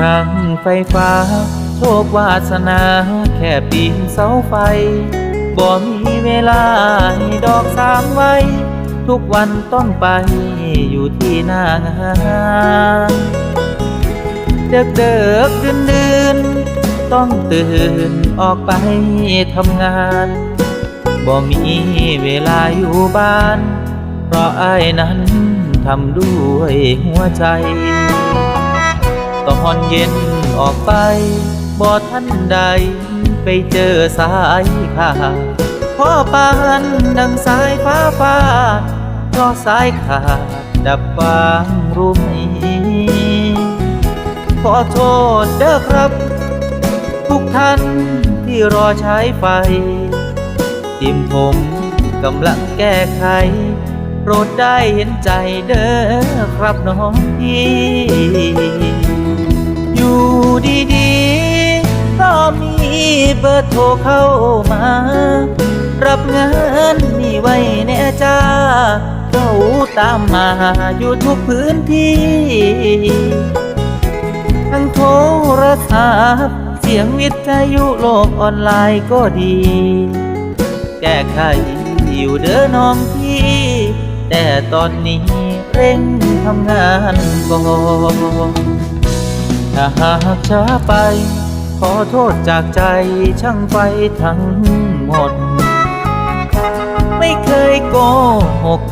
ช่างไฟฟ้า โชควาสนาแค่ปีนเสาไฟ บ่มีเวลาให้ดอกสามไว้ ทุกวันต้องไปอยู่ที่หน้างานเด็กเด็กดื่นดื่นต้องตื่นออกไปทำงาน บ่มีเวลาอยู่บ้าน เพราะอ้นั้นทำด้วยหัวใจ ตอนเย็นออกไปบ่ทันใด ไปเจอสายขาดพ่อปานดังสายฟ้าฟาดเพราะสายขาดดับฟางรุ่มนี้ขอโทษเด้อครับ ทุกท่านที่รอใช้ไฟทีมผมกำลังแก้ไข โปรดได้เห็นใจเด้อครับน้องพี่อยู่ดีๆ ก็มีเบอร์โทรเข้ามา รับงานนี่ไว้แน่จ้าเขาตามมาอยู่ทุกพื้นที่ ทั้งโทรศัพท์เสียงวิทยุโลกออนไลน์ก็ดี แก้ไขอยู่เด้อน้องพี่ ต่ตอนนี้เร่งทำงานก่อนถ้าหากช้าไป ขอโทษจากใจช่างไฟทั้งหมด ไม่เคยโกหก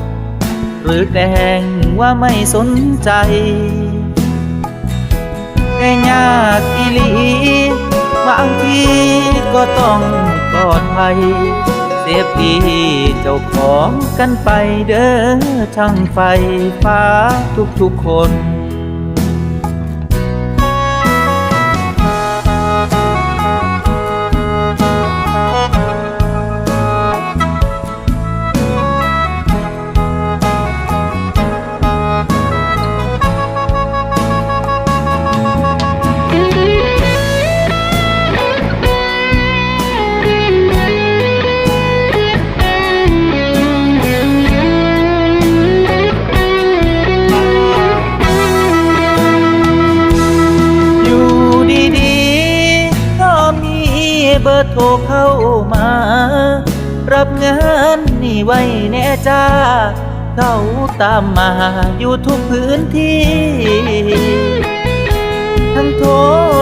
หรือแกล้งว่าไม่สนใจแค่ยากอีหลีบางทีก็ต้องปลอดภัย เซฟดีเจ้าของกันไปเด้อช่างไฟฟ้าทุกๆคน เบอร์โทรเข้ามา รับงานนี่ไว้แน่จ้า เขาตามมาอยู่ทุกพื้นที่ ทั้งโท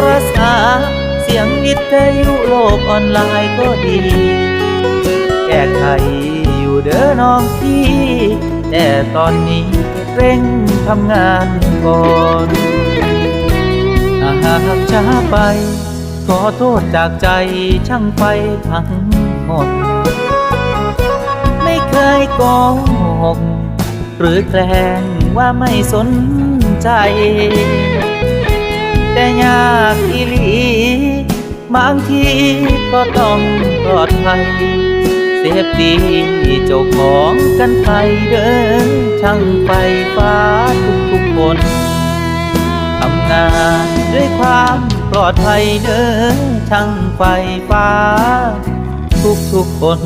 รศัพท์เสียงวิทยุโลกออนไลน์ก็ดี แก้ไขอยู่เด้อน้องพี่ แต่ตอนนี้เร่งทำงานก่อนถ้าหากช้าไป ขอโทษจากใจช่างไฟทั้งหมด ไม่เคยโกหกหรือแกล้งว่าไม่สนใจ แต่ยากอีหลีบางทีก็ต้องปลอดภัยเซฟดีเจ้าของกันไปเด้อช่างไฟฟ้าทุกๆคนทำงานด้วยความ ปลอดภัยเด้อช่างไฟฟ้า ทุกทุกคน